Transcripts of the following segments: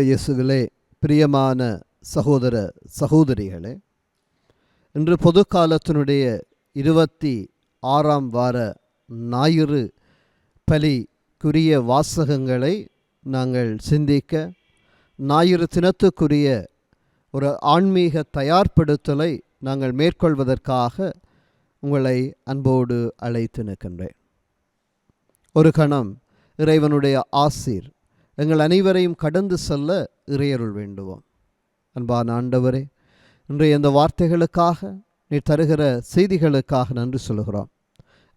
இயேசுவிலே பிரியமான சகோதர சகோதரிகளே இன்று பொது காலத்தினுடைய இருபத்தி ஆறாம் வார ஞாயிறு பலிக்குரிய வாசகங்களை நாங்கள் சிந்திக்க ஞாயிறு தினத்துக்குரிய ஒரு ஆன்மீக தயார்படுத்தலை நாங்கள் மேற்கொள்வதற்காக உங்களை அன்போடு அழைத்து நிற்கின்றேன். ஒரு கணம் இறைவனுடைய ஆசீர் எங்கள் அனைவரையும் கடந்து செல்ல இறையருள் வேண்டுவோம். அன்பான ஆண்டவரே இன்றைய இந்த வார்த்தைகளுக்காக நீ தருகிற செய்திகளுக்காக நன்றி சொல்கிறோம்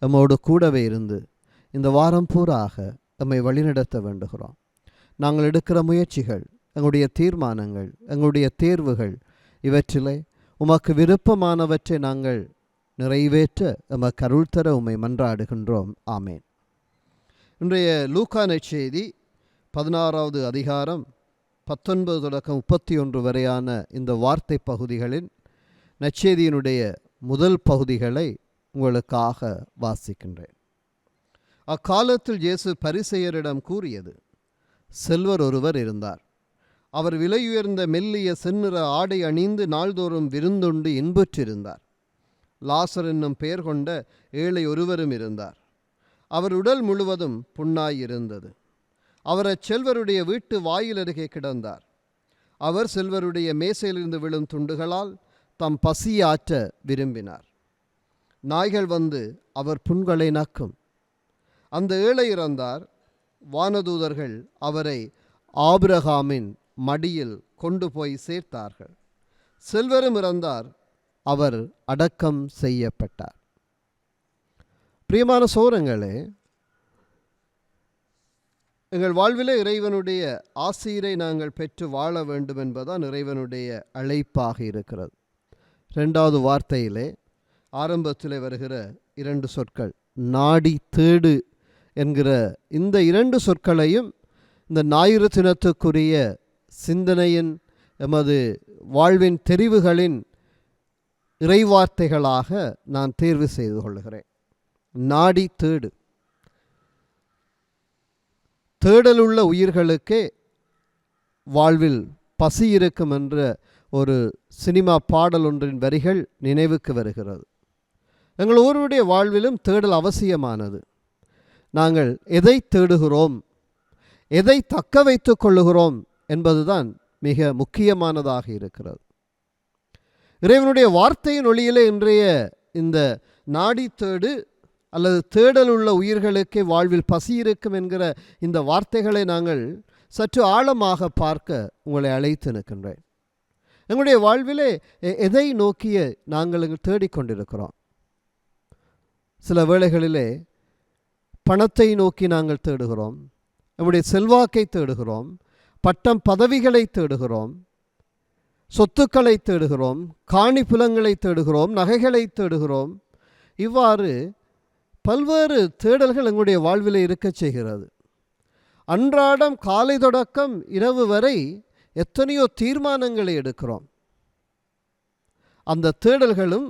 எம்மோடு கூடவே இருந்து இந்த வாரம் பூராக எம்மை வழிநடத்த வேண்டுகிறோம். நாங்கள் எடுக்கிற முயற்சிகள் எங்களுடைய தீர்மானங்கள் எங்களுடைய தேர்வுகள் இவற்றிலே உமக்கு விருப்பமானவற்றை நாங்கள் நிறைவேற்ற எமக்கு அருள் தர உம்மை மன்றாடுகின்றோம். ஆமேன். இன்றைய லூக்கான செய்தி பதினாறாவது அதிகாரம் பத்தொன்பது தொடக்கம் முப்பத்தி ஒன்று வரையான இந்த வார்த்தை பகுதிகளின் நச்செய்தியினுடைய முதல் பகுதிகளை உங்களுக்காக வாசிக்கின்றேன். அக்காலத்தில் இயேசு பரிசெயரிடம் கூறியது செல்வர் ஒருவர் இருந்தார். அவர் விலையுயர்ந்த மெல்லிய செந்நிற ஆடை அணிந்து நாள்தோறும் விருந்துண்டு இன்புற்றிருந்தார். லாசர் என்னும் பெயர் கொண்ட ஏழை ஒருவரும் இருந்தார். அவர் உடல் முழுவதும் புண்ணாயிருந்தது அவர் அச்செல்வருடைய வீட்டு வாயில் அருகே கிடந்தார். அவர் செல்வருடைய மேசையிலிருந்து விழும் துண்டுகளால் தம் பசியாற்ற விரும்பினார். நாய்கள் வந்து அவர் புண்களை நக்கும். அந்த ஏழை இறந்தார். வானதூதர்கள் அவரை ஆபிரகாமின் மடியில் கொண்டு போய் சேர்த்தார்கள். செல்வரும் இறந்தார். அவர் அடக்கம் செய்யப்பட்டார். பிரியமான சோரங்களே எங்கள் வாழ்விலே இறைவனுடைய ஆசீரை நாங்கள் பெற்று வாழ வேண்டும் என்பதுதான் இறைவனுடைய அழைப்பாக இருக்கிறது. ரெண்டாவது வார்த்தையிலே ஆரம்பத்தில் வருகிற இரண்டு சொற்கள் நாடி தேடு என்கிற இந்த இரண்டு சொற்களையும் இந்த ஞாயிறு தினத்துக்குரிய சிந்தனையின் எமது வாழ்வின் தெரிவுகளின் இறைவார்த்தைகளாக நான் தேர்வு செய்து கொள்கிறேன். நாடி தேடு. தேடலுள்ள உயிர்களுக்கே வாழ்வில் பசி இருக்கும் என்ற ஒரு சினிமா பாடல் ஒன்றின் வரிகள் நினைவுக்கு வருகிறது. எங்கள் ஒருவருடைய வாழ்விலும் தேடல் அவசியமானது. நாங்கள் எதை தேடுகிறோம்? எதை தக்க வைத்து கொள்ளுகிறோம்? என்பதுதான் மிக முக்கியமானதாக இருக்கிறது. இறைவனுடைய வார்த்தையின் ஒளியிலே இன்றைய இந்த நாடி தேடு அல்லது தேடல் உள்ள உயிர்களுக்கே வாழ்வில் பசி இருக்கும் என்கிற இந்த வார்த்தைகளை நாங்கள் சற்று ஆழமாக பார்க்க உங்களை அழைத்து நிற்கின்றேன். எங்களுடைய வாழ்விலே எதை நோக்கிய நாங்கள் தேடிக்கொண்டிருக்கிறோம்? சில வேளைகளிலே பணத்தை நோக்கி நாங்கள் தேடுகிறோம் நம்முடைய செல்வாக்கை தேடுகிறோம் பட்டம் பதவிகளை தேடுகிறோம் சொத்துக்களை தேடுகிறோம் காணி புலங்களை தேடுகிறோம் நகைகளை தேடுகிறோம். இவ்வாறு பல்வேறு தேடல்கள் எங்களுடைய வாழ்வில் இருக்க செய்கிறது. அன்றாடம் காலை தொடக்கம் இரவு வரை எத்தனையோ தீர்மானங்களை எடுக்கிறோம். அந்த தேடல்களும்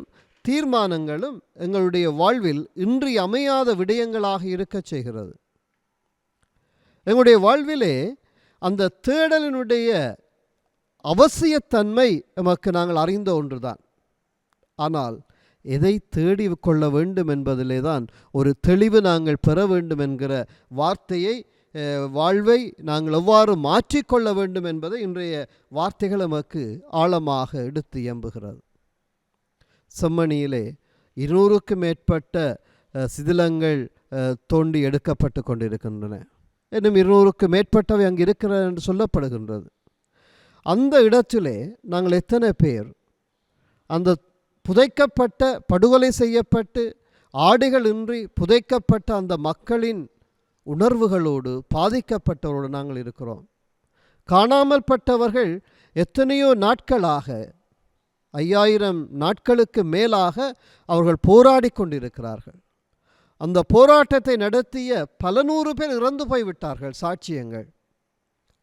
தீர்மானங்களும் எங்களுடைய வாழ்வில் இன்றி அமையாத விடயங்களாக இருக்க செய்கிறது. எங்களுடைய வாழ்விலே அந்த தேடலினுடைய அவசியத்தன்மை எமக்கு நாங்கள் அறிந்த ஒன்றுதான். ஆனால் எதை தேடி கொள்ள வேண்டும் என்பதிலே தான் ஒரு தெளிவு நாங்கள் பெற வேண்டும் என்கிற வார்த்தையை வாழ்வை நாங்கள் எவ்வாறு மாற்றிக்கொள்ள வேண்டும் என்பதை இன்றைய வார்த்தைகள் நமக்கு ஆழமாக எடுத்து இயம்புகிறது. செம்மணியிலே இருநூறுக்கும் மேற்பட்ட சிதிலங்கள் தோண்டி எடுக்கப்பட்டு கொண்டிருக்கின்றன. இன்னும் இருநூறுக்கு மேற்பட்டவை அங்கு இருக்கிற என்று சொல்லப்படுகின்றது. அந்த இடத்திலே நாங்கள் எத்தனை பேர் அந்த புதைக்கப்பட்ட படுகொலை செய்யப்பட்டு ஆடைகளின்றி புதைக்கப்பட்ட அந்த மக்களின் உணர்வுகளோடு பாதிக்கப்பட்டவரோடு நாங்கள் இருக்கிறோம். காணாமல் பட்டவர்கள் எத்தனையோ நாட்களாக ஐயாயிரம் நாட்களுக்கு மேலாக அவர்கள் போராடி கொண்டிருக்கிறார்கள். அந்த போராட்டத்தை நடத்திய பல நூறு பேர் இறந்து போய்விட்டார்கள் சாட்சியங்கள்.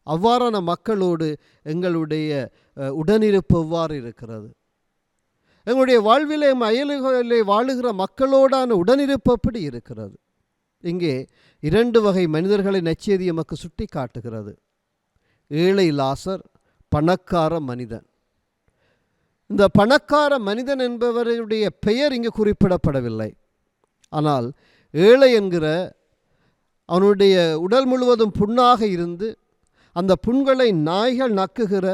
அவ்வாறான மக்களோடு எங்களுடைய உடனிருப்பு எவ்வாறு இருக்கிறது? எங்களுடைய வாழ்விலே அயல்களிலே வாழுகிற மக்களோடான உடனிருப்பப்படி இருக்கிறது. இங்கே இரண்டு வகை மனிதர்களை நச்சேதி எமக்கு சுட்டி காட்டுகிறது ஏழை லாசர் பணக்கார மனிதன். இந்த பணக்கார மனிதன் என்பவருடைய பெயர் இங்கு குறிப்பிடப்படவில்லை. ஆனால் ஏழை என்கிற அவனுடைய உடல் முழுவதும் புண்ணாக இருந்து அந்த புண்களை நாய்கள் நக்குகிற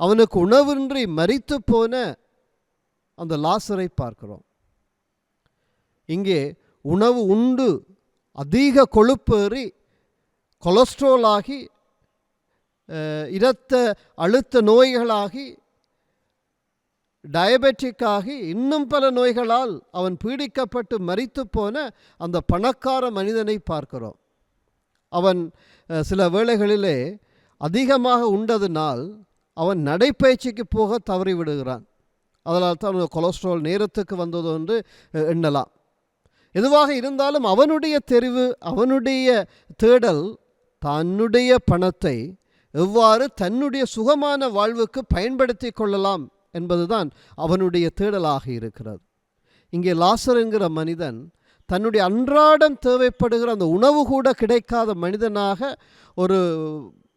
அவனுக்கு உணவின்றி மறித்து போன அந்த லாசரை பார்க்கிறோம். இங்கே உணவு உண்டு அதிக கொழுப்பேறி கொலஸ்ட்ரோல் ஆகி இரத்த அழுத்த நோய்களாகி டயபெட்டிக்காகி இன்னும் பல நோய்களால் அவன் பீடிக்கப்பட்டு மறித்து போன அந்த பணக்கார மனிதனை பார்க்கிறோம். அவன் சில வேளைகளிலே அதிகமாக உண்டதினால் அவன் நடைப்பயிற்சிக்கு போக தவறிவிடுகிறான். அதனால் தான் கொலஸ்ட்ரால் நேரத்துக்கு வந்தது என்று எண்ணலாம். எதுவாக இருந்தாலும் அவனுடைய தெரிவு அவனுடைய தேடல் தன்னுடைய பணத்தை எவ்வாறு தன்னுடைய சுகமான வாழ்வுக்கு பயன்படுத்தி கொள்ளலாம் என்பதுதான் அவனுடைய தேடலாக இருக்கிறது. இங்கே லாசர் என்கிற மனிதன் தன்னுடைய அன்றாடம் தேவைப்படுகிற அந்த உணவு கூட கிடைக்காத மனிதனாக ஒரு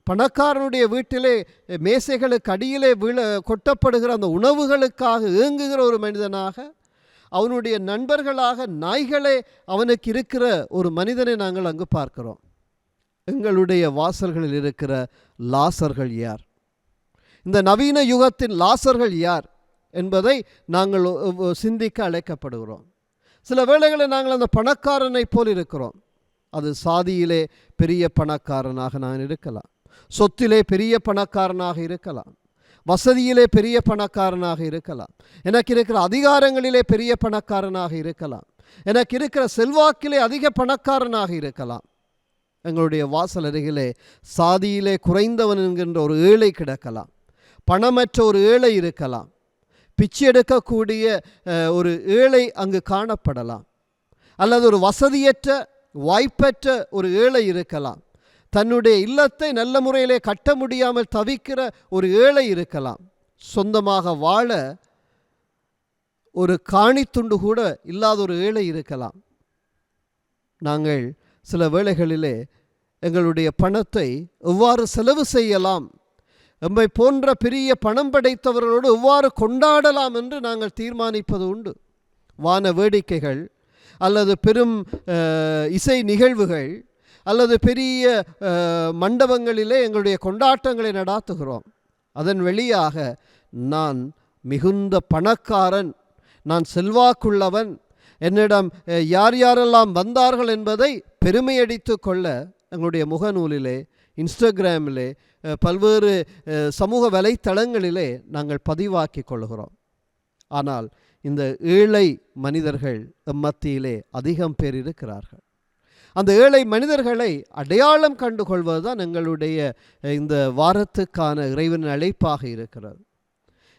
பணக்காரனுடைய வீட்டிலே மேசைகளுக்கு அடியிலே விழ கொட்டப்படுகிற அந்த உணவுகளுக்காக ஏங்குகிற ஒரு மனிதனாக அவனுடைய நண்பர்களாக நாய்களே அவனுக்கு இருக்கிற ஒரு மனிதனை நாங்கள் அங்கு பார்க்கிறோம். எங்களுடைய வாசல்களில் இருக்கிற லாசர்கள் யார்? இந்த நவீன யுகத்தின் லாசர்கள் யார்? என்பதை நாங்கள் சிந்திக்க அழைக்கப்படுகிறோம். சில வேளைகளில் நாங்கள் அந்த பணக்காரனை போல் இருக்கிறோம். அது சாதியிலே பெரிய பணக்காரனாக நான் இருக்கலாம். சொத்திலே பெரிய பணக்காரனாக இருக்கலாம். வசதியிலே பெரிய பணக்காரனாக இருக்கலாம். எனக்கு இருக்கிற அதிகாரங்களிலே பெரிய பணக்காரனாக இருக்கலாம். எனக்கு இருக்கிற செல்வாக்கிலே அதிக பணக்காரனாக இருக்கலாம். எங்களுடைய வாசல் அருகிலே சாதியிலே குறைந்தவன் என்கின்ற ஒரு ஏழை கிடக்கலாம். பணமற்ற ஒரு ஏழை இருக்கலாம். பிச்சை எடுக்கக்கூடிய ஒரு ஏழை அங்கு காணப்படலாம். அல்லது ஒரு வசதியற்ற வாய்ப்பற்ற ஒரு ஏழை இருக்கலாம். தன்னுடைய இல்லத்தை நல்ல முறையிலே கட்ட முடியாமல் தவிக்கிற ஒரு ஏழை இருக்கலாம். சொந்தமாக வாழ ஒரு காணித்துண்டு கூட இல்லாத ஒரு ஏழை இருக்கலாம். நாங்கள் சில வேளைகளிலே எங்களுடைய பணத்தை எவ்வாறு செலவு செய்யலாம்? எம்மை போன்ற பெரிய பணம் படைத்தவர்களோடு எவ்வாறு கொண்டாடலாம் என்று நாங்கள் தீர்மானிப்பது உண்டு. வான வேடிக்கைகள் அல்லது பெரும் இசை நிகழ்வுகள் அல்லது பெரிய மண்டபங்களிலே எங்களுடைய கொண்டாட்டங்களை நடாத்துகிறோம். அதன் வெளியாக நான் மிகுந்த பணக்காரன் நான் செல்வாக்குள்ளவன் என்னிடம் யார் யாரெல்லாம் வந்தார்கள் என்பதை பெருமையடித்து கொள்ள எங்களுடைய முகநூலிலே இன்ஸ்டாகிராமிலே பல்வேறு சமூக வலைத்தளங்களிலே நாங்கள் பதிவாக்கி கொள்கிறோம். ஆனால் இந்த ஏழை மனிதர்கள் மத்தியிலே அதிகம் பேர் இருக்கிறார்கள். அந்த ஏழை மனிதர்களை அடையாளம் கண்டுகொள்வதுதான் எங்களுடைய இந்த வாரத்துக்கான இறைவன் அழைப்பாக இருக்கிறது.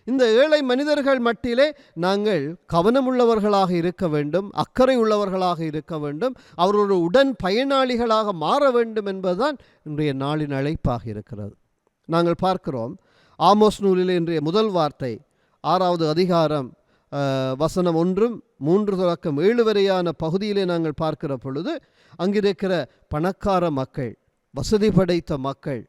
இந்த ஏழை மனிதர்கள் மட்டிலே நாங்கள் கவனமுள்ளவர்களாக இருக்க வேண்டும் அக்கறை உள்ளவர்களாக இருக்க வேண்டும் அவர்களோட உடன் பயனாளிகளாக மாற வேண்டும் என்பதுதான் இன்றைய நாளின் அழைப்பாக இருக்கிறது. நாங்கள் பார்க்கிறோம் ஆமோஸ் நூலில் இன்றைய முதல் வார்த்தை ஆறாவது அதிகாரம் வசனம் ஒன்றும் மூன்று தொடக்கம் ஏழு வரையான பகுதியிலே நாங்கள் பார்க்கிற பொழுது அங்கிருக்கிற பணக்கார மக்கள் வசதி படைத்த மக்கள்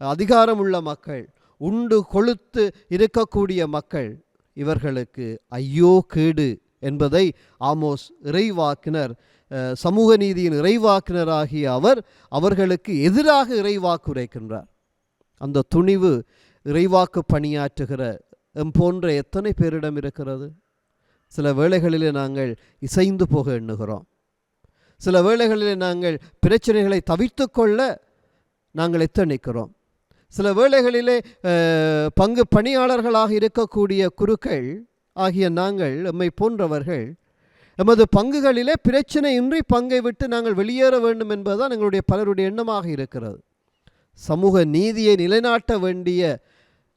அதிகாரமுள்ள மக்கள் உண்டு கொழுத்து இருக்கக்கூடிய மக்கள் இவர்களுக்கு ஐயோ கேடு என்பதை ஆமோஸ் இறைவாக்கினர் அஹ், சமூக நீதியின் இறைவாக்கினராகிய அவர் அவர்களுக்கு எதிராக இறைவாக்கு உரைக்கின்றார். அந்த துணிவு இறைவாக்கு பணியாற்றுகிற எம் போன்ற எத்தனை பேரிடம் இருக்கிறது? சில வேளைகளிலே நாங்கள் இசைந்து போக எண்ணுகிறோம். சில வேளைகளிலே நாங்கள் பிரச்சனைகளை தவிர்த்து கொள்ள நாங்கள் எத்தணிக்கிறோம் சில வேளைகளிலே பங்கு பணியாளர்களாக இருக்கக்கூடிய குருக்கள் ஆகிய நாங்கள் எம்மை போன்றவர்கள் எமது பங்குகளிலே பிரச்சனையின்றி பங்கை விட்டு நாங்கள் வெளியேற வேண்டும் என்பதுதான் எங்களுடைய பலருடைய எண்ணமாக இருக்கிறது. சமூக நீதியை நிலைநாட்ட வேண்டிய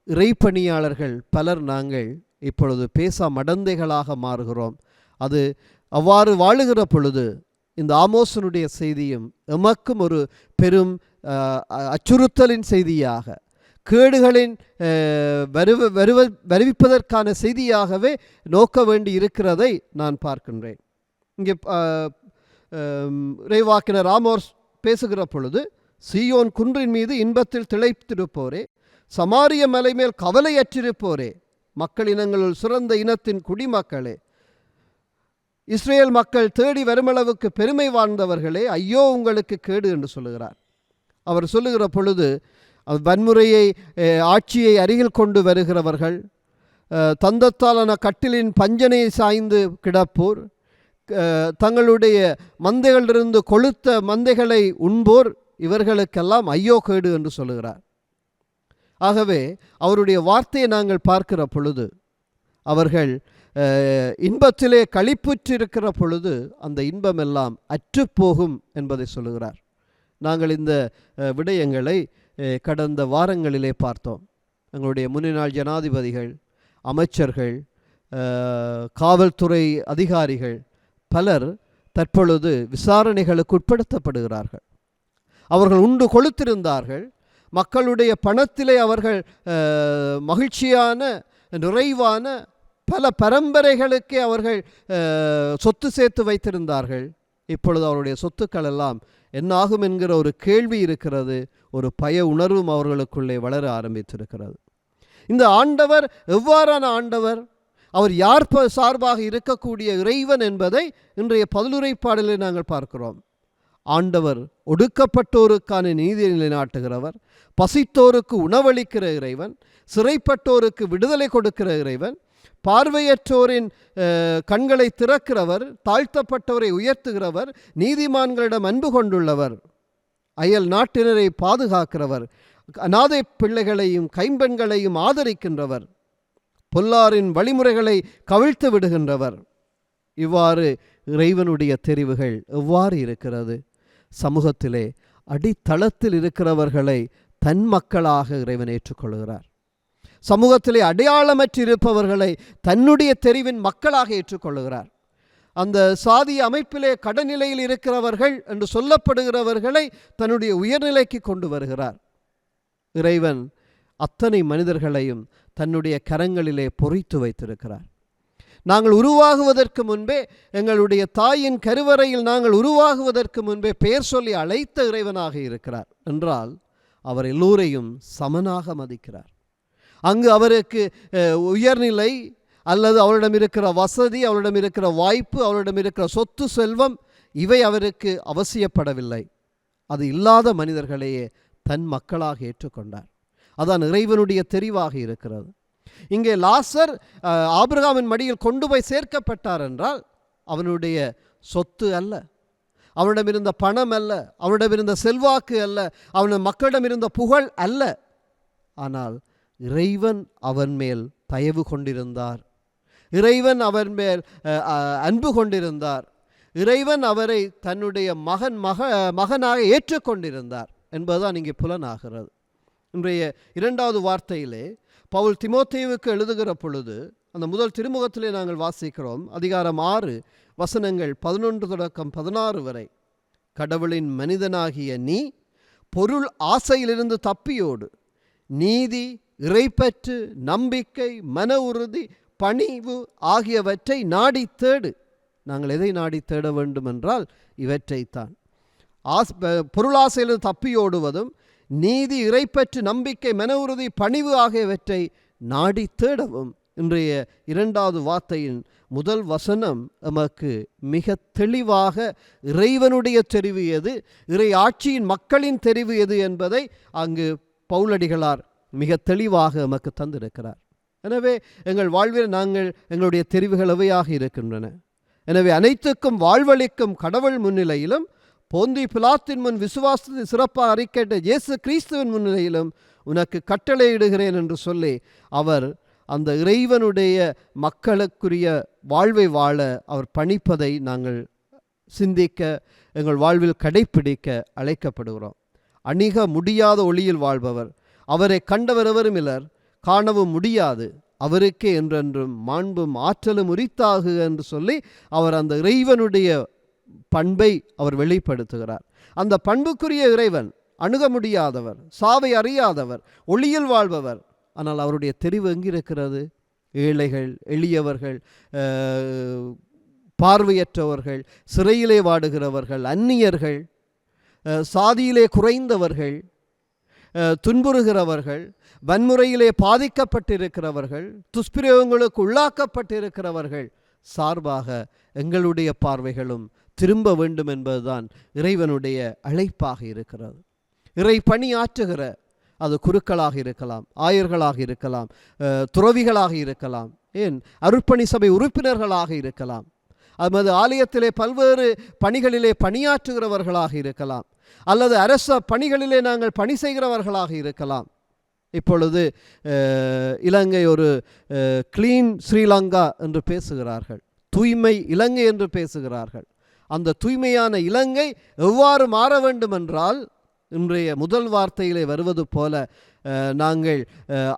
இறைப்பணியாளர்கள் பலர் நாங்கள் இப்பொழுது பேசா மடந்தைகளாக மாறுகிறோம். அது அவ்வாறு வாழுகிற பொழுது இந்த ஆமோசனுடைய செய்தியும் எமக்கும் ஒரு பெரும் அச்சுறுத்தலின் செய்தியாக கேடுகளின் வருவ வருவ வருவிப்பதற்கான செய்தியாகவே நோக்க வேண்டி இருக்கிறதை நான் பார்க்கின்றேன். இங்கே இறைவாக்கினர் ஆமோஸ் பேசுகிற பொழுது சீயோன் குன்றின் மீது இன்பத்தில் திளைத்திருப்போரே சமாரிய மலை மேல் கவலையற்றிருப்போரே மக்கள் இனங்களுள் சிறந்த இனத்தின் குடிமக்களே இஸ்ரேல் மக்கள் தேடி வருமளவுக்கு பெருமை வாழ்ந்தவர்களே ஐயோ உங்களுக்கு கேடு என்று சொல்லுகிறார். அவர் சொல்லுகிற பொழுது வன்முறையை ஆட்சியை அருகில் கொண்டு வருகிறவர்கள் தந்தத்தாலான கட்டிலின் பஞ்சனை சாய்ந்து கிடப்போர் தங்களுடைய மந்தைகளிலிருந்து கொளுத்த மந்தைகளை உண்போர் இவர்களுக்கெல்லாம் ஐயோ கேடு என்று சொல்லுகிறார். ஆகவே அவருடைய வார்த்தையை நாங்கள் பார்க்கிற பொழுது அவர்கள் இன்பத்திலே களிப்புற்றிருக்கிற பொழுது அந்த இன்பமெல்லாம் அற்றுப்போகும் என்பதை சொல்லுகிறார். நாங்கள் இந்த விடயங்களை கடந்த வாரங்களிலே பார்த்தோம். எங்களுடைய முன்னாள் ஜனாதிபதிகள் அமைச்சர்கள் காவல்துறை அதிகாரிகள் பலர் தற்பொழுது விசாரணைகளுக்கு உட்படுத்தப்படுகிறார்கள். அவர்கள் உண்டு கொளுத்திருந்தார்கள். மக்களுடைய பணத்திலே அவர்கள் மகிழ்ச்சியான நிறைவான பல பரம்பரைகளுக்கே அவர்கள் சொத்து சேர்த்து வைத்திருந்தார்கள். இப்பொழுது அவருடைய சொத்துக்கள் எல்லாம் என்னாகும் என்கிற ஒரு கேள்வி இருக்கிறது. ஒரு பய உணர்வும் அவர்களுக்குள்ளே வளர ஆரம்பித்திருக்கிறது. இந்த ஆண்டவர் எவ்வாறான ஆண்டவர்? அவர் யார் சார்பாக இருக்கக்கூடிய இறைவன் என்பதை இன்றைய பதிலுரைப்பாடலில் நாங்கள் பார்க்கிறோம். ஆண்டவர் ஒடுக்கப்பட்டோருக்கான நீதியை நிலைநாட்டுகிறவர். பசித்தோருக்கு உணவளிக்கிற இறைவன். சிறைப்பட்டோருக்கு விடுதலை கொடுக்கிற இறைவன். பார்வையற்றோரின் அஹ், கண்களை திறக்கிறவர் தாழ்த்தப்பட்டவரை உயர்த்துகிறவர் நீதிமான்களிடம் அன்பு கொண்டுள்ளவர் அயல் நாட்டினரை பாதுகாக்கிறவர் அநாதை பிள்ளைகளையும் கைம்பெண்களையும் ஆதரிக்கின்றவர் பொல்லாரின் வழிமுறைகளை கவிழ்த்து விடுகின்றவர். இவ்வாறு இறைவனுடைய தெரிவுகள் எவ்வாறு இருக்கிறது? சமூகத்திலே அடித்தளத்தில் இருக்கிறவர்களை தன் மக்களாக இறைவன் ஏற்றுக்கொள்கிறார். சமூகத்திலே அடையாளமற்றிருப்பவர்களை தன்னுடைய தெரிவின் மக்களாக ஏற்றுக்கொள்கிறார் அந்த சாதி அமைப்பிலே கடநிலையில் இருக்கிறவர்கள் என்று சொல்லப்படுகிறவர்களை தன்னுடைய உயர்நிலைக்கு கொண்டு வருகிறார். இறைவன் அத்தனை மனிதர்களையும் தன்னுடைய கரங்களிலே பொறித்து வைத்திருக்கிறார். நாங்கள் உருவாகுவதற்கு முன்பே எங்களுடைய தாயின் கருவறையில் நாங்கள் உருவாகுவதற்கு முன்பே பெயர் சொல்லி அழைத்த இறைவனாக இருக்கிறார். என்றால் அவர் எல்லோரையும் சமனாக மதிக்கிறார். அங்கு அவருக்கு உயர்நிலை அல்லது அவரிடம் இருக்கிற வசதி அவரிடம் இருக்கிற வாய்ப்பு அவரிடம் இருக்கிற சொத்து செல்வம் இவை அவருக்கு அவசியப்படவில்லை. அது இல்லாத மனிதர்களையே தன் மக்களாக ஏற்றுக்கொண்டார். அதான் இறைவனுடைய தெரிவாக இருக்கிறது. இங்கே லாசர் ஆபிரகாமின் மடியில் கொண்டு போய் சேர்க்கப்பட்டார் என்றால் அவனுடைய சொத்து அல்ல. அவனிடம் இருந்த பணம் அல்ல. அவனிடம் இருந்த செல்வாக்கு அல்ல. அவன மக்களிடம் இருந்த புகழ் அல்ல. ஆனால் இறைவன் அவன் மேல் தயவு கொண்டிருந்தார். இறைவன் அவன் மேல் அன்பு கொண்டிருந்தார். இறைவன் அவரை தன்னுடைய மகன் மக மகனாக ஏற்றுக்கொண்டிருந்தார் என்பதுதான் இங்கே புலனாகிறது. இன்றைய இரண்டாவது வார்த்தையிலே பவுல் திமோத்தேவுக்கு எழுதுகிற பொழுது அந்த முதல் திருமுகத்திலே நாங்கள் வாசிக்கிறோம் அதிகாரம் ஆறு வசனங்கள் பதினொன்று தொடக்கம் பதினாறு வரை. கடவுளின் மனிதனாகிய நீ பொருள் ஆசையிலிருந்து தப்பியோடு நீதி இறைப்பற்று நம்பிக்கை மன உறுதி பணிவு ஆகியவற்றை நாடி தேடு நாங்கள் எதை நாடி தேட வேண்டும் என்றால் இவற்றைத்தான். ஆஸ் பொருளாசையிலிருந்து தப்பியோடுவதும் நீதி இறைப்பற்று நம்பிக்கை மன உறுதி பணிவு ஆகியவற்றை நாடி தேடவும் இன்றைய இரண்டாவது வார்த்தையின் முதல் வசனம் எமக்கு மிக தெளிவாக இறைவனுடைய தெரிவு எது இறை ஆட்சியின் மக்களின் தெரிவு எது என்பதை அங்கு பவுலடிகளார் மிக தெளிவாக எமக்கு தந்திருக்கிறார். எனவே எங்கள் வாழ்வில் நாங்கள் எங்களுடைய தெரிவுகள் எவையாக இருக்கின்றன? எனவே அனைத்துக்கும் வாழ்வளிக்கும் கடவுள் முன்னிலையிலும் போந்தி பிலாத்தின் முன் விசுவாசத்தை சிறப்பாக அறிக்கையிட்ட இயேசு கிறிஸ்துவின் முன்னிலையிலும் உனக்கு கட்டளையிடுகிறேன் என்று சொல்லி அவர் அந்த இறைவனுடைய மக்களுக்குரிய வாழ்வை வாழ அவர் பணிப்பதை நாங்கள் சிந்திக்க எங்கள் வாழ்வில் கடைப்பிடிக்க அழைக்கப்படுகிறோம். அணிக முடியாத ஒளியில் வாழ்பவர். அவரை கண்டவர் எவரும் இலர் காணவும் முடியாது. அவருக்கே என்றென்றும் மாண்பும் ஆற்றலும் உரித்தாகு என்று சொல்லி அவர் அந்த இறைவனுடைய பண்பை அவர் வெளிப்படுத்துகிறார். அந்த பண்புக்குரிய இறைவன் அணுக முடியாதவர் சாவை அறியாதவர் ஒளியில் வாழ்பவர். ஆனால் அவருடைய தெரிவு எங்கிருக்கிறது? ஏழைகள் எளியவர்கள் பார்வையற்றவர்கள் சிறையிலே வாடுகிறவர்கள் அந்நியர்கள் சாதியிலே குறைந்தவர்கள் துன்புறுகிறவர்கள் வன்முறையிலே பாதிக்கப்பட்டிருக்கிறவர்கள் துஷ்பிரயோகங்களுக்கு உள்ளாக்கப்பட்டிருக்கிறவர்கள் சார்பாக எங்களுடைய பார்வைகளும் திரும்ப வேண்டும் என்பதுதான் இறைவனுடைய அழைப்பாக இருக்கிறது. இறை பணியாற்றுகிற அது குருக்களாக இருக்கலாம் ஆயர்களாக இருக்கலாம் துறவிகளாக இருக்கலாம் ஏன்? அருட்பணி சபை உறுப்பினர்களாக இருக்கலாம். அது ஆலயத்திலே பல்வேறு பணிகளிலே பணியாற்றுகிறவர்களாக இருக்கலாம். அல்லது அரச பணிகளிலே நாங்கள் பணி செய்கிறவர்களாக இருக்கலாம். இப்பொழுது இலங்கை ஒரு கிளீன் ஸ்ரீலங்கா என்று பேசுகிறார்கள். தூய்மை இலங்கை என்று பேசுகிறார்கள். அந்த தூய்மையான இலங்கை எவ்வாறு மாற வேண்டும் என்றால் இன்றைய முதல் வார்த்தையிலே வருவது போல நாங்கள்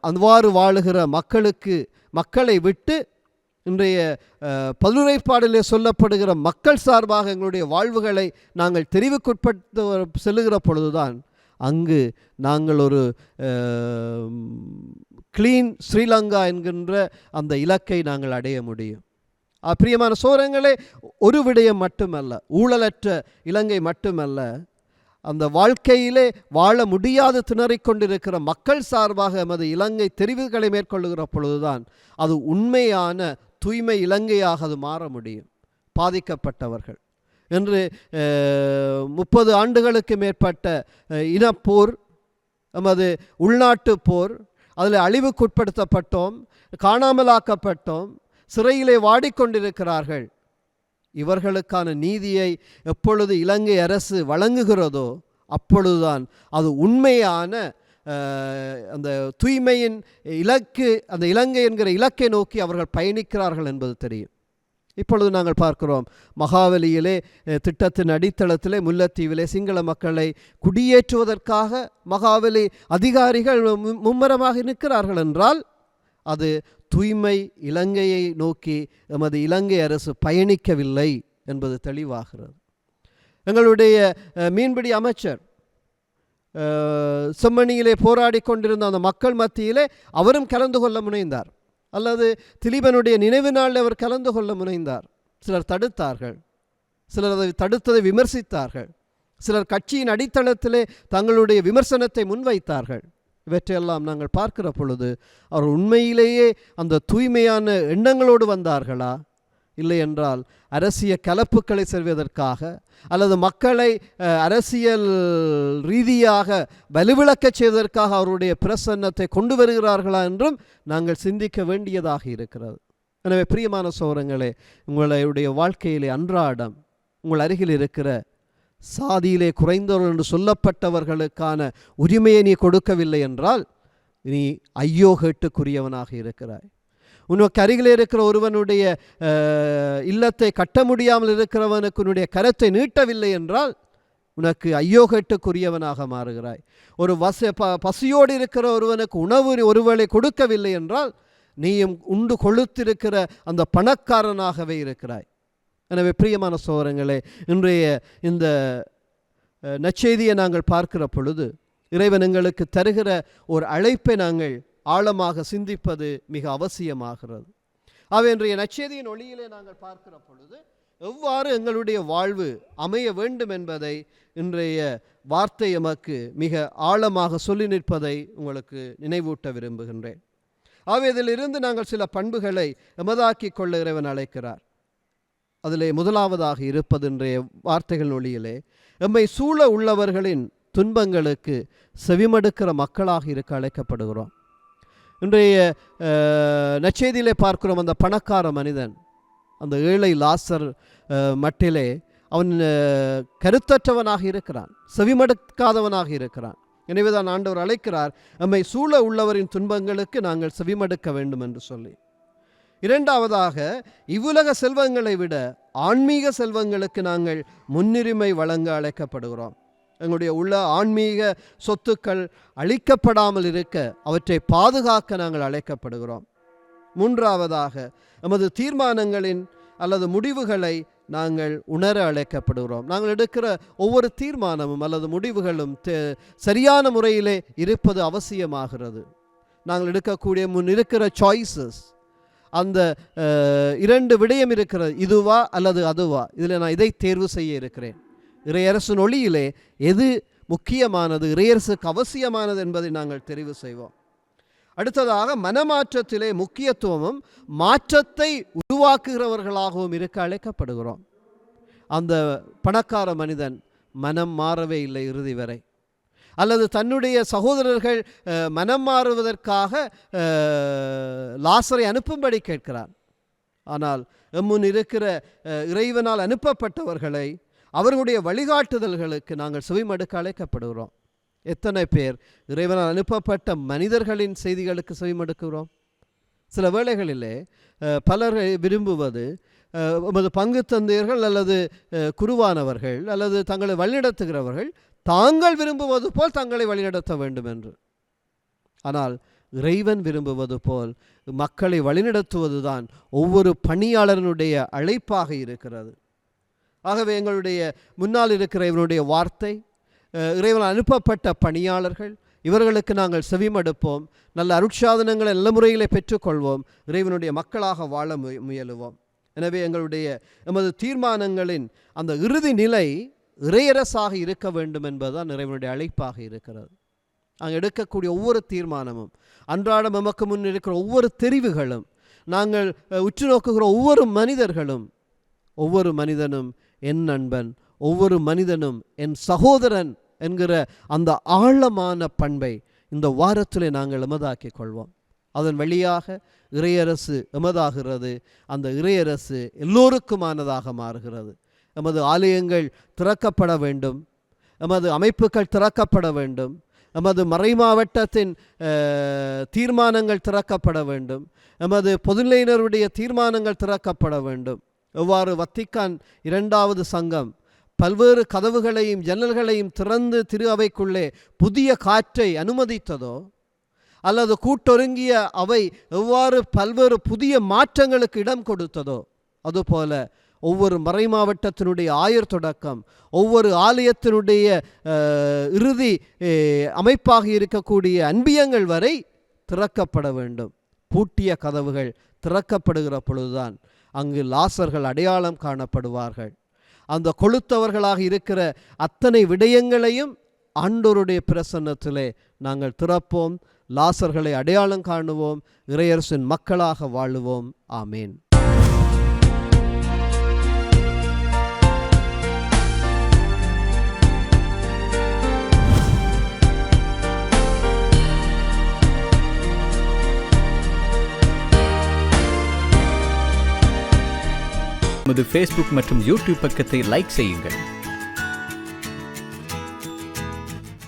அவ்வாறு வாழுகிற மக்களுக்கு மக்களை விட்டு இன்றைய அஹ், சொல்லப்படுகிற மக்கள் சார்பாக எங்களுடைய வாழ்வுகளை நாங்கள் தெரிவுக்குட்படுத்த செல்லுகிற பொழுதுதான் அங்கு நாங்கள் ஒரு கிளீன் ஸ்ரீலங்கா என்கின்ற அந்த இலக்கை நாங்கள் அடைய முடியும். அஹ், பிரியமான சோரங்களே ஒரு விடயம் மட்டுமல்ல ஊழலற்ற இலங்கை மட்டுமல்ல அந்த வாழ்க்கையிலே வாழ முடியாது திணறிக் கொண்டிருக்கிற மக்கள் சார்பாக எமது இலங்கை தெரிவுகளை மேற்கொள்ளுகிற பொழுதுதான் அது உண்மையான தூய்மை இலங்கையாக அது மாற முடியும். பாதிக்கப்பட்டவர்கள். என்று முப்பது ஆண்டுகளுக்கு மேற்பட்ட இனப்போர் நமது உள்நாட்டு போர் அதில் அழிவுக்குட்படுத்தப்பட்டோம் காணாமலாக்கப்பட்டோம் சிறையிலே வாடிக்கொண்டிருக்கிறார்கள். இவர்களுக்கான நீதியை எப்பொழுது இலங்கை அரசு வழங்குகிறதோ அப்பொழுதுதான் அது உண்மையான அந்த தூய்மையின் இலக்கு அந்த இலங்கை என்கிற இலக்கை நோக்கி அவர்கள் பயணிக்கிறார்கள் என்பது தெரியும். இப்பொழுது நாங்கள் பார்க்கிறோம் மகாவலியிலே திட்டத்தின் அடித்தளத்திலே முல்லைத்தீவிலே சிங்கள மக்களை குடியேற்றுவதற்காக மகாவலி அதிகாரிகள் மும்மரமாக நிற்கிறார்கள் என்றால் அது தூய்மை இலங்கையை நோக்கி எமது இலங்கை அரசு பயணிக்கவில்லை என்பது தெளிவாகிறது. எங்களுடைய மீன்பிடி அமைச்சர் செம்மணியிலே போராடி கொண்டிருந்த அந்த மக்கள் மத்தியிலே அவரும் கலந்து கொள்ள முனைந்தார். அல்லது திலீபனுடைய நினைவு நாளில் அவர் கலந்து கொள்ள முனைந்தார். சிலர் தடுத்தார்கள். சிலர் அதை தடுத்ததை விமர்சித்தார்கள். சிலர் கட்சியின் அடித்தளத்திலே தங்களுடைய விமர்சனத்தை முன்வைத்தார்கள். இவற்றையெல்லாம் நாங்கள் பார்க்கிற பொழுது அவர் உண்மையிலேயே அந்த தூய்மையான எண்ணங்களோடு வந்தார்களா? இல்லை என்றால் அரசிய கலப்புக்களை செல்வதற்காக அல்லது மக்களை அரசியல் ரீதியாக வலுவிளக்கச் செய்வதற்காக அவருடைய பிரசன்னத்தை கொண்டு வருகிறார்களா என்றும் நாங்கள் சிந்திக்க வேண்டியதாக இருக்கிறது. எனவே பிரியமான சோரங்களே உங்களுடைய வாழ்க்கையிலே அன்றாடம் உங்கள் அருகில் இருக்கிற சாதியிலே குறைந்தவர்கள் என்று சொல்லப்பட்டவர்களுக்கான உரிமையை நீ கொடுக்கவில்லை என்றால் நீ ஐயோ கேட்டுக்குரியவனாக இருக்கிறாய். உனக்கு அருகில் இருக்கிற ஒருவனுடைய இல்லத்தை கட்ட முடியாமல் இருக்கிறவனுக்கு உன்னுடைய கரத்தை நீட்டவில்லை என்றால் உனக்கு ஐயோகட்டுக்குரியவனாக மாறுகிறாய். ஒரு வச ப பசியோடு இருக்கிற ஒருவனுக்கு உணவு ஒருவேளை கொடுக்கவில்லை என்றால் நீயும் உண்டு கொழுத்திருக்கிற அந்த பணக்காரனாகவே இருக்கிறாய். எனவே பிரியமான சோரங்களே இன்றைய இந்த நச்செய்தியை நாங்கள் பார்க்கிற பொழுது இறைவன் எங்களுக்கு தருகிற ஒரு அழைப்பை நாங்கள் ஆழமாக சிந்திப்பது மிக அவசியமாகிறது. ஆகவே இன்றைய நற்செய்தியின் ஒளியிலே நாங்கள் பார்க்கிற பொழுது எவ்வாறு எங்களுடைய வாழ்வு அமைய வேண்டும் என்பதை இன்றைய வார்த்தை எமக்கு மிக ஆழமாக சொல்லி நிற்பதை உங்களுக்கு நினைவூட்ட விரும்புகின்றேன். ஆகவே இதிலிருந்து நாங்கள் சில பண்புகளை எமதாக்கிக் கொள்ள இறைவன் அழைக்கிறார். அதிலே முதலாவதாக இருப்பது இன்றைய வார்த்தைகள் ஒளியிலே எம்மை சூழ உள்ளவர்களின் துன்பங்களுக்கு செவிமடுக்கிற மக்களாக இருக்க அழைக்கப்படுகிறோம். இன்றைய நச்செய்தியிலே பார்க்கிறோம் அந்த பணக்கார மனிதன் அந்த ஏழை லாசர் மட்டிலே அவன் கருத்தற்றவனாக இருக்கிறான் செவிமடுக்காதவனாக இருக்கிறான். எனவே தான் ஆண்டவர் அழைக்கிறார் நம்மை சூழ உள்ளவரின் துன்பங்களுக்கு நாங்கள் செவிமடுக்க வேண்டும் என்று சொல்லி. இரண்டாவதாக இவ்வுலக செல்வங்களை விட ஆன்மீக செல்வங்களுக்கு நாங்கள் முன்னுரிமை வழங்க அழைக்கப்படுகிறோம். எங்களுடைய உள்ள ஆன்மீக சொத்துக்கள் அழிக்கப்படாமல் இருக்க அவற்றை பாதுகாக்க நாங்கள் அழைக்கப்படுகிறோம். மூன்றாவதாக நமது தீர்மானங்களின் அல்லது முடிவுகளை நாங்கள் உணர அழைக்கப்படுகிறோம். நாங்கள் எடுக்கிற ஒவ்வொரு தீர்மானமும் அல்லது முடிவுகளும் சரியான முறையிலே இருப்பது அவசியமாகிறது. நாங்கள் எடுக்கக்கூடிய முன் இருக்கிற சாய்ஸஸ் அந்த இரண்டு விடயம் இருக்கிறது இதுவா அல்லது அதுவா? இதில் நான் இதை தேர்வு செய்ய இருக்கிறேன். இறையரசின் ஒளியிலே எது முக்கியமானது இறையரசுக்கு அவசியமானது என்பதை நாங்கள் தெரிவு செய்வோம். அடுத்ததாக மனமாற்றத்திலே முக்கியத்துவமும் மாற்றத்தை உருவாக்குகிறவர்களாகவும் இருக்க அழைக்கப்படுகிறோம். அந்த பணக்கார மனிதன் மனம் மாறவே இல்லை இறுதி வரை. அல்லது தன்னுடைய சகோதரர்கள் மனம் மாறுவதற்காக லாசரை அனுப்பும்படி கேட்கிறார் ஆனால் எம்முன் இருக்கிற இறைவனால் அனுப்பப்பட்டவர்களை அவர்களுடைய வழிகாட்டுதல்களுக்கு நாங்கள் செவிமடுக்க அழைக்கப்படுகிறோம். எத்தனை பேர் இறைவனால் அனுப்பப்பட்ட மனிதர்களின் செய்திகளுக்கு செவிமடுக்கிறோம்? சில வேளைகளிலே பலர் விரும்புவது உமது பங்கு தந்தையர்கள் அல்லது குருவானவர்கள் அல்லது தங்களை வழிநடத்துகிறவர்கள் தாங்கள் விரும்புவது போல் தங்களை வழிநடத்த வேண்டும் என்று ஆனால் இறைவன் விரும்புவது போல் மக்களை வழிநடத்துவதுதான் ஒவ்வொரு பணியாளரனுடைய அழைப்பாக இருக்கிறது. ஆகவே எங்களுடைய முன்னால் இருக்கிற இவனுடைய வார்த்தை இறைவன் இறைவனால் அனுப்பப்பட்ட பணியாளர்கள் இவர்களுக்கு நாங்கள் செவிமடுப்போம். நல்ல அருட்சாதனங்களை நல்ல முறையிலே பெற்றுக்கொள்வோம். இறைவனுடைய மக்களாக வாழ முய முயலுவோம். எனவே எங்களுடைய எமது தீர்மானங்களின் அந்த இறுதி நிலை இறையரசாக இருக்க வேண்டும் என்பதுதான் இறைவனுடைய அழைப்பாக இருக்கிறது. நாங்கள் எடுக்கக்கூடிய ஒவ்வொரு தீர்மானமும் அன்றாடம் நமக்கு முன் இருக்கிற ஒவ்வொரு தெரிவுகளும் நாங்கள் உற்று நோக்குகிற ஒவ்வொரு மனிதர்களும் ஒவ்வொரு மனிதனும் என் நண்பன் ஒவ்வொரு மனிதனும் என் சகோதரன் என்கிற அந்த ஆழமான பண்பை இந்த வாரத்தில் நாங்கள் எமதாக்கிக் கொள்வோம். அதன் வழியாக இறையரசு எமதாகிறது. அந்த இறையரசு எல்லோருக்குமானதாக மாறுகிறது. எமது ஆலயங்கள் திறக்கப்பட வேண்டும். எமது அமைப்புகள் திறக்கப்பட வேண்டும். எமது மறைமாவட்டத்தின் மாவட்டத்தின் தீர்மானங்கள் திறக்கப்பட வேண்டும். எமது பொதுநிலையினருடைய தீர்மானங்கள் திறக்கப்பட வேண்டும். எவ்வாறு வத்திக்கான் இரண்டாவது சங்கம். பல்வேறு கதவுகளையும் ஜன்னல்களையும் திறந்து திரு அவைக்குள்ளே புதிய காற்றை அனுமதித்ததோ? அல்லது கூட்டொருங்கிய அவை எவ்வாறு பல்வேறு புதிய மாற்றங்களுக்கு இடம் கொடுத்ததோ? அதுபோல ஒவ்வொரு மறை மாவட்டத்தினுடைய ஆயர் தொடக்கம் ஒவ்வொரு ஆலயத்தினுடைய இறுதி அமைப்பாக இருக்கக்கூடிய அன்பியங்கள் வரை திறக்கப்பட வேண்டும். பூட்டிய கதவுகள் திறக்கப்படுகிற பொழுதுதான் அங்கு லாசர்கள் அடையாளம் காணப்படுவார்கள். அந்த கொளுத்தவர்களாக இருக்கிற அத்தனை விடயங்களையும் ஆண்டோருடைய பிரசன்னத்திலே நாங்கள் திறப்போம். லாசர்களை அடையாளம் காணுவோம். இறையரசின் மக்களாக வாழுவோம். ஆமேன். நமது ஃபேஸ்புக் மற்றும் யூடியூப் பக்கத்தை லைக் செய்யுங்கள்.